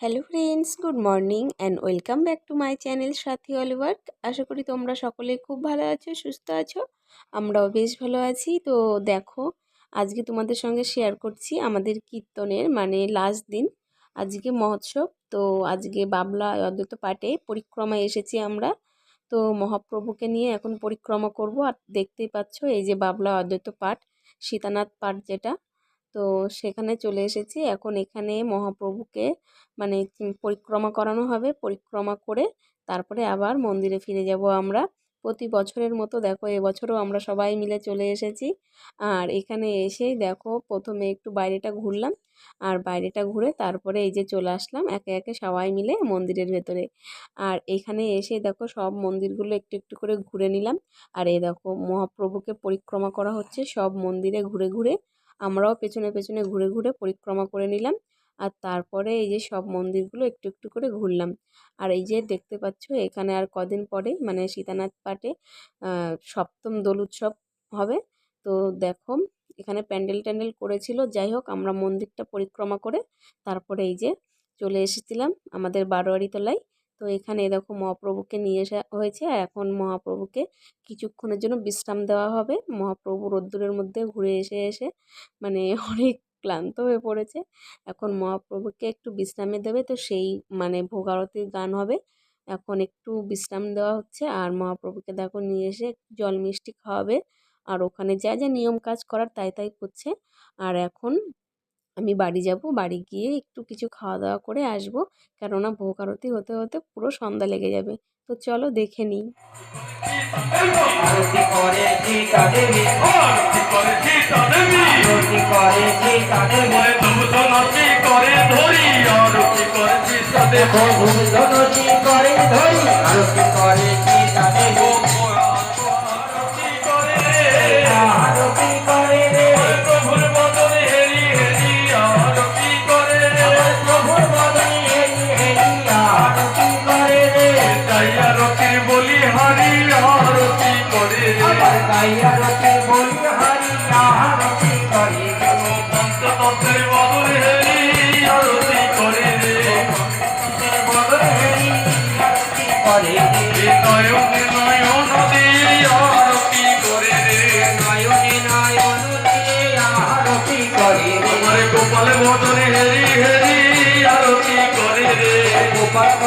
Hello friends good morning and welcome back to my channel Sathi অলিওয়ার্ক আশা করি তোমরা সকলে খুব ভালো আছো, সুস্থ আছো। আমরাও বেশ ভালো আছি। তো দেখো, আজকে তোমাদের সঙ্গে শেয়ার করছি আমাদের কীর্তনের মানে লাস্ট দিন আজকে মহোৎসব। তো আজকে বাবলা অদ্বৈত পাঠে পরিক্রমায় এসেছি আমরা। তো মহাপ্রভুকে নিয়ে এখন পরিক্রমা করব। আর দেখতেই পাচ্ছ এই যে বাবলা অদ্বৈত পাঠ, সীতানাথ পাঠ যেটা তো সেখানে চলে এসেছি। এখন এখানে মহাপ্রভুকে মানে পরিক্রমা করানো হবে। পরিক্রমা করে তারপরে আবার মন্দিরে ফিরে যাব আমরা। প্রতি বছরের মতো দেখো এবছরও আমরা সবাই মিলে চলে এসেছি। আর এখানে এসেই দেখো, প্রথমে একটু বাইরেটা ঘুরলাম। আর বাইরেটা ঘুরে তারপরে এই যে চলে আসলাম একে একে সবাই মিলে মন্দিরের ভেতরে। আর এখানে এসে দেখো, সব মন্দিরগুলো একটু একটু করে ঘুরে নিলাম। আর এই দেখো, মহাপ্রভুকে পরিক্রমা করা হচ্ছে। সব মন্দিরে ঘুরে ঘুরে আমরাও পেছনে পেছনে ঘুরে ঘুরে পরিক্রমা করে নিলাম। আর তারপরে এই যে সব মন্দিরগুলো একটু একটু করে ঘুরলাম। আর এই যে দেখতে পাচ্ছ, এখানে আর কদিন পরে মানে সীতানাথ পাটে সপ্তম দোল উৎসব হবে। তো দেখো, এখানে প্যান্ডেল ট্যান্ডেল করেছিল। যাই হোক, আমরা মন্দিরটা পরিক্রমা করে তারপরে এই যে চলে এসেছিলাম আমাদের বারোয়ারি তলায় তো এখানে দেখো মহাপ্রভুকে নিয়ে আসা হয়েছে। এখন মহাপ্রভুকে কিছুক্ষণের জন্য বিশ্রাম দেওয়া হবে। মহাপ্রভু রোদ্দুরের মধ্যে ঘুরে এসে এসে মানে অনেক ক্লান্ত হয়ে পড়েছে। এখন মহাপ্রভুকে একটু বিশ্রামে দেবে তো সেই মানে ভোগ আরতির গান হবে। এখন একটু বিশ্রাম দেওয়া হচ্ছে আর মহাপ্রভুকে দেখো নিয়ে এসে জল মিষ্টি খাওয়াবে। আর ওখানে যা যা নিয়ম কাজ করার তাই তাই করছে। আর এখন আমি বাড়ি যাব। বাড়ি গিয়ে একটু কিছু খাওয়া দাওয়া করে আসব। কেননা ভোগ আরতি হতে হতে পুরো সন্ধ্যা লেগে যাবে। তো চলো দেখে নিই। আরতি করে আবার গাই আরতি বলি হরি আরতি করে রে। পঞ্চতত্ত্বের বদনে হেরি আরতি করে বদনে হেরি আরতি করে রে।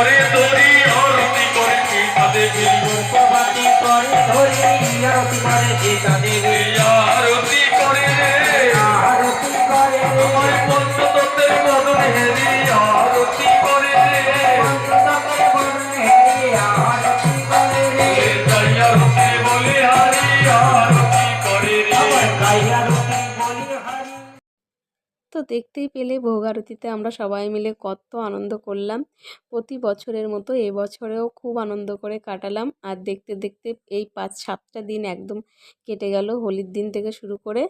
করে ধরি আরতি করে সীতা দেবী পঞ্চপদী করে ধরি আরতি করে সীতাদেবী আরতি করে আরতি করে আমার পঞ্চতত্ত্বের বদনে হেরি আরতি করে পঞ্চতত্ত্বের হেরি আরতি করে রে। তাই আরতি বলে হারি আরতি করে রে। আবার গাই আরতি বলি হরি। তো দেখতেই পেলে ভোগ আরতিতে আমরা সবাই মিলে কত আনন্দ করলাম। প্রতি বছরের মতো এবছরেও খুব আনন্দ করে কাটালাম। আর দেখতে দেখতে এই পাঁচ, সাতটা দিন একদম কেটে গেল হোলির দিন থেকে শুরু করে।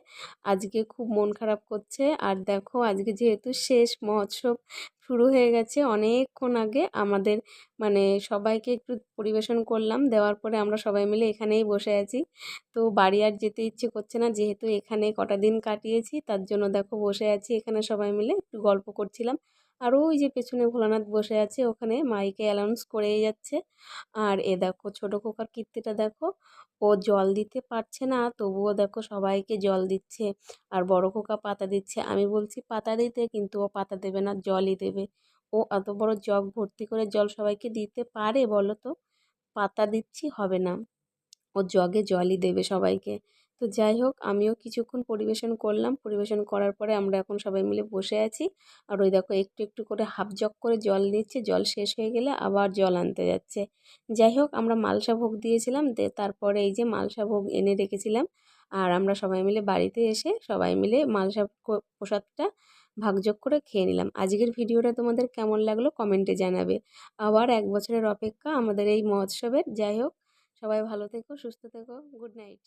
আজকে খুব মন খারাপ করছে। আর দেখো, আজকে যেহেতু শেষ মহোৎসব শুরু হয়ে গেছে অনেকক্ষণ আগে। আমাদের মানে সবাইকে একটু পরিবেশন করলাম। দেওয়ার পরে আমরা সবাই মিলে এখানেই বসে আছি। তো বাড়ি আর যেতে ইচ্ছে করছে না। যেহেতু এখানে কটা দিন কাটিয়েছি, তার জন্য দেখো বসে আছি এখানে সবাই মিলে। একটু গল্প করছিলাম। আর ওই যে পেছনে ভোলানাথ বসে আছে, ওখানে মাইকে অ্যানাউন্স করেই যাচ্ছে। আর এ দেখো, ছোটো খোকার কীর্তিটা দেখো, ও জল দিতে পারছে না, তবুও দেখো সবাইকে জল দিচ্ছে। আর বড় খোকা পাতা দিচ্ছে। আমি বলছি, পাতা দিতে? কিন্তু ও পাতা দেবে না, জলই দেবে। ও এত বড় জগ ভর্তি করে জল সবাইকে দিতে পারে বলো তো? পাতা দিচ্ছি, হবে না। ও জগে জলই দেবে সবাইকে। তো যাই হোক, আমিও কিছুক্ষণ পরিবেশন করলাম। পরিবেশন করার পরে আমরা এখন সবাই মিলে বসে আছি। আর ওই দেখো, একটু একটু করে হাফ জগ করে জল নিচ্ছে। জল শেষ হয়ে গেলে আবার জল আনতে যাচ্ছে। যাই হোক, আমরা মালসা ভোগ দিয়েছিলাম। তারপরে এই যে মালসা ভোগ এনে রেখেছিলাম। আর আমরা সবাই মিলে বাড়িতে এসে সবাই মিলে মালসা প্রসাদটা ভাগযোগ করে খেয়ে নিলাম। আজকের ভিডিওটা তোমাদের কেমন লাগল কমেন্টে জানাবে। আবার এক বছরের অপেক্ষা আমাদের এই মহোৎসবের। যাই হোক, সবাই ভালো থেকো, সুস্থ থেকো। Good night.